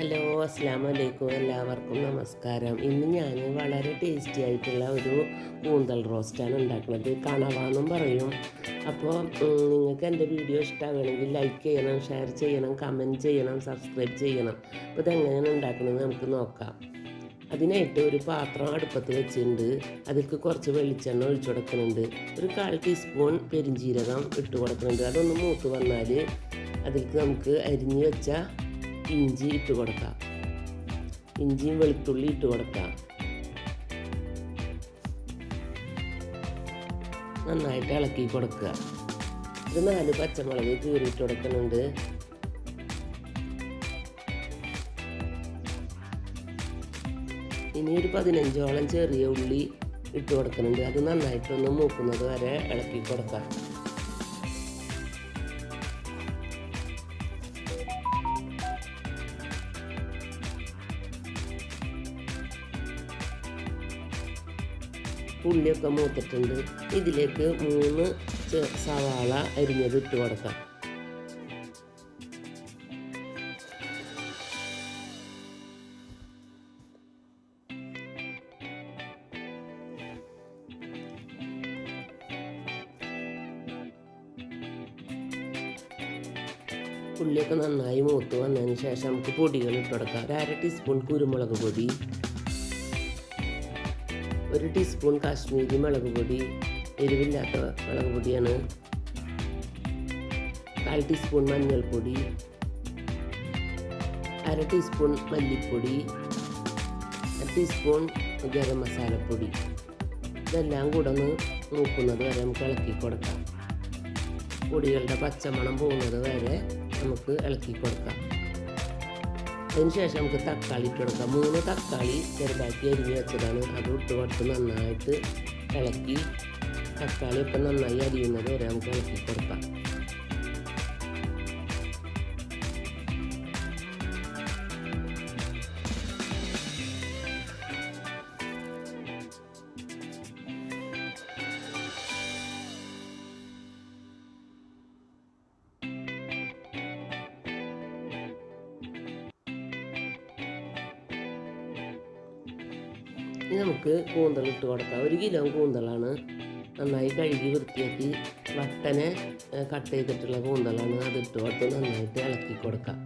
Hello അസ്സാം വലൈക്കും എല്ലാവർക്കും നമസ്കാരം. ഇന്ന് ഞാൻ വളരെ ടേസ്റ്റി ആയിട്ടുള്ള ഒരു കൂന്തൽ റോസ്റ്റാണ് ഉണ്ടാക്കുന്നത്. കണവാന്നും പറയും. അപ്പോൾ നിങ്ങൾക്ക് എന്റെ വീഡിയോ ഇഷ്ടമാണെങ്കിൽ ലൈക്ക് ചെയ്യണം ഷെയർ ചെയ്യണം കമന്റ് ചെയ്യണം സബ്സ്ക്രൈബ് ചെയ്യണം. അപ്പോൾ ഇതെങ്ങനെയാണ് ഉണ്ടാക്കുന്നത് നമുക്ക് നോക്കാം. അതിനായിട്ട് ഒരു പാത്രം അടുപ്പത്ത് വെച്ചിട്ടുണ്ട്. അതിൽക്ക് കുറച്ച് വെളിച്ചെണ്ണ ഒഴിച്ചു കൊടുക്കുന്നുണ്ട്. ഒരു കാൽ ടീസ്പൂൺ പെരിഞ്ജീരകം ഇട്ട് കൊടുക്കുന്നുണ്ട്. അതൊന്ന് മൂത്ത് വന്നാൽ അതിൽക്ക് നമുക്ക് അരിഞ്ഞ് വെച്ച ഇഞ്ചി ഇട്ട് കൊടുക്കാം. ഇഞ്ചിയും വെളുത്തുള്ളി ഇട്ട് കൊടുക്കാം. നന്നായിട്ട് ഇളക്കി കൊടുക്കുക ഒരു നാല് പച്ചമുളക് കീറിയിട്ട് കൊടുക്കുന്നുണ്ട്. ഇനി ഒരു പതിനഞ്ചോളം ചെറിയ ഉള്ളി ഇട്ട് കൊടുക്കുന്നുണ്ട്. അത് നന്നായിട്ടൊന്ന് മൂക്കുന്നത് വരെ ഇളക്കി കൊടുക്കാം. ഉള്ളിയൊക്കെ മൂത്തിട്ടുണ്ട്. ഇതിലേക്ക് മൂന്ന് സവാള അരിഞ്ഞത് ഇട്ട് കൊടുക്കാം. ഉള്ളിയൊക്കെ നന്നായി മൂത്ത് വന്നതിന് ശേഷം നമുക്ക് പൊടികൾ ഇട്ട് കൊടുക്കാം. ഒരു അര ടീസ്പൂൺ കുരുമുളക് പൊടി ഒരു ടീസ്പൂൺ കാശ്മീരി മുളക് പൊടി എരിവില്ലാത്ത മുളക് പൊടിയാണ്. കാൽ ടീസ്പൂൺ മഞ്ഞൾപ്പൊടി അര ടീസ്പൂൺ മല്ലിപ്പൊടി അര ടീസ്പൂൺ ഗരം മസാലപ്പൊടി. ഇതെല്ലാം കൂടെ ഒന്ന് നോക്കുന്നത് വരെ നമുക്ക് ഇളക്കി കൊടുക്കാം. പൊടികളുടെ പച്ചമണം പോകുന്നത് വരെ നമുക്ക് ഇളക്കി കൊടുക്കാം. അതിനുശേഷം നമുക്ക് തക്കാളി ഇട്ട് കൊടുക്കാം. മൂന്ന് തക്കാളി ചെറുതാക്കി അരിഞ്ഞ് വെച്ചതാണ്. അത് ഇട്ട് കൊടുത്ത് നന്നായിട്ട് ഇളക്കി തക്കാളി ഒക്കെ നന്നായി അരിയുന്നത് വരെ നമുക്ക് ഇളക്കി കൊടുക്കാം. ഇനി നമുക്ക് കൂന്തൽ ഇട്ട് കൊടുക്കാം. ഒരു കിലോ കൂന്തളാണ് നന്നായി കഴുകി വൃത്തിയാക്കി വട്ടനെ കട്ട് ചെയ്തിട്ടുള്ള കൂന്തളാണ് അതിട്ട് കൊടുത്ത് നന്നായിട്ട് ഇളക്കി കൊടുക്കാം.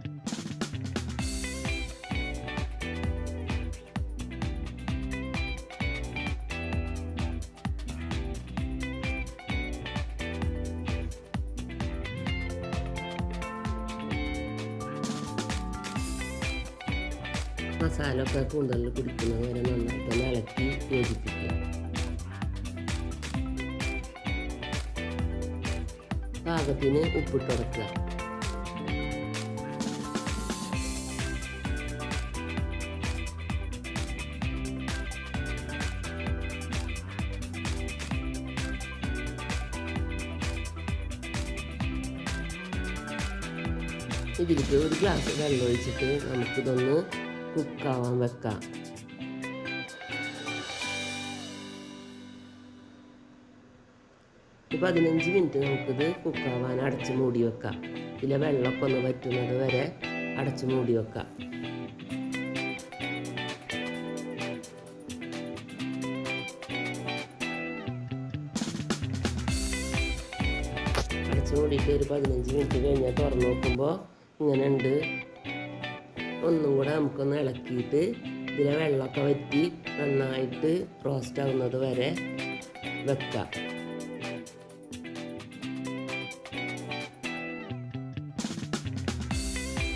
മസാല ഒക്കെ കൂന്തലിൽ പിടിക്കുന്നത് വരെ നന്നായിട്ടൊന്ന് ഇളക്കി യോജിപ്പിക്കുക. പാകത്തിന് ഉപ്പിട്ട് കൊടുക്കുക ഇതിലേക്ക് ഒരു ഗ്ലാസ് വെള്ളം ഒഴിച്ചിട്ട് നമുക്കിതൊന്ന് കുക്കാവാൻ വെക്കാം. പതിനഞ്ച് മിനിറ്റ് നമുക്കിത് കുക്കാവാൻ അടച്ച് മൂടി വെക്കാം. ഇതിലെ വെള്ളമൊക്കെ ഒന്ന് വറ്റുന്നത് വരെ അടച്ച് മൂടി വെക്കാം. അടച്ച് മൂടിയിട്ട് ഒരു പതിനഞ്ച് മിനിറ്റ് കഴിഞ്ഞാൽ തുറന്നു നോക്കുമ്പോൾ ഇങ്ങനെ ഉണ്ട്. ഒന്നും കൂടെ നമുക്കൊന്ന് ഇളക്കിയിട്ട് ഇതിലെ വെള്ളമൊക്കെ വറ്റി നന്നായിട്ട് റോസ്റ്റ് ആവുന്നത് വരെ വെക്കാം.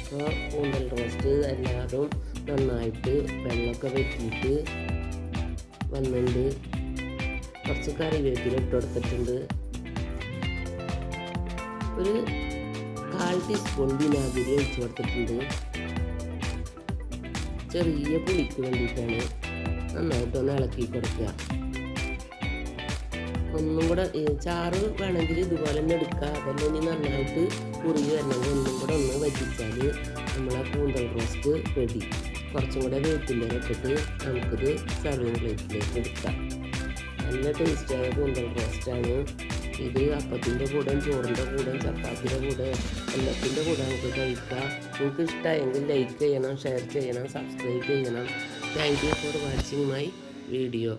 അപ്പോൾ കൂന്തൽ റോസ്റ്റ് എല്ലാവരും നന്നായിട്ട് വെള്ളമൊക്കെ വറ്റിയിട്ട് വന്നിട്ടുണ്ട്. കുറച്ച് കറിവേപ്പില ഇട്ട് കൊടുത്തിട്ടുണ്ട്. ഒരു കാൽ ടീസ്പൂൺ വിനാഗിരി ഒഴിച്ച് കൊടുത്തിട്ടുണ്ട്. ചെറിയ പുളിക്ക് വേണ്ടിയിട്ടാണ് നന്നായിട്ടൊന്ന് ഇളക്കി കൊടുക്കുക. ഒന്നും കൂടെ ചാറ് വേണമെങ്കിൽ ഇതുപോലെ തന്നെ എടുക്കുക. അതെല്ലാം ഇനി നന്നായിട്ട് കുറുകി വരണമെങ്കിൽ ഒന്നും കൂടെ ഒന്ന് വറ്റിച്ചാൽ നമ്മളെ കൂന്തൽ റോസ്റ്റ് റെഡി കുറച്ചും കൂടെ വേപ്പിന്റെ ഇട്ടിട്ട് നമുക്കിത് സർവിങ് പ്ലേറ്റിലേക്ക് എടുക്കാം. നല്ല ടേസ്റ്റായ കൂന്തൽ റോസ്റ്റാണ് ഇത് അപ്പത്തിന്റെ കൂടെ ചോറിന്റെ കൂടെ ചപ്പാത്തിന്റെ കൂടെ എല്ലാത്തിന്റെ കൂടെ നമുക്ക് കഴിക്കാം. നിങ്ങൾക്ക് ഇഷ്ടമായെങ്കിൽ ലൈക്ക് ചെയ്യണം ഷെയർ ചെയ്യണം സബ്സ്ക്രൈബ് ചെയ്യണം. Thank you for watching my video